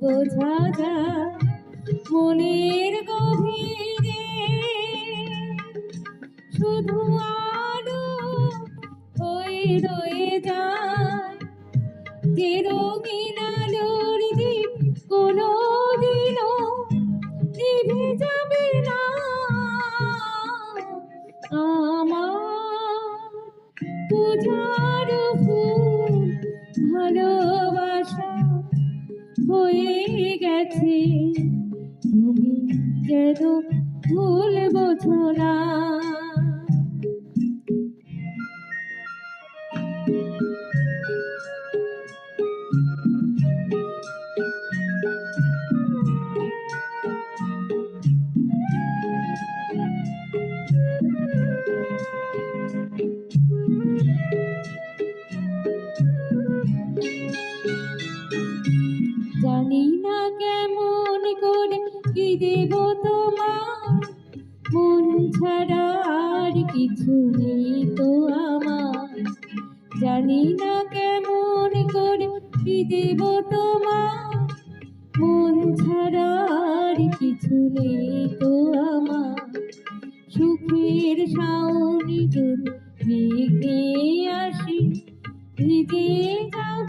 বোঝা যায় মনের গভীরে। শুধু আলো হয়ে রয়ে যায়। যে রঙিন আলোর দ্বীপ কোনো দিনও নিভে যাবে না। আমার পূজার হয়ে গেছে। তুমি যেন ভুল বোঝো না। জানি না কেমন করে কি দেব তোমার মন ছাড়া আর কিছু নেই তো আমার জানি না কেমন করে কি দেব তোমার মন ছাড়া আর কিছু নেই তো আমার সুখের সাউনি যদি মেঘ আসি, ভিজে যাব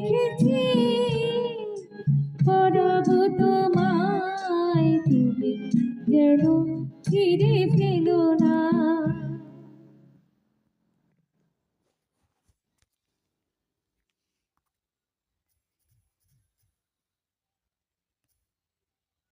রেখেছি পরব তোমায় তুমি যেন ফিরে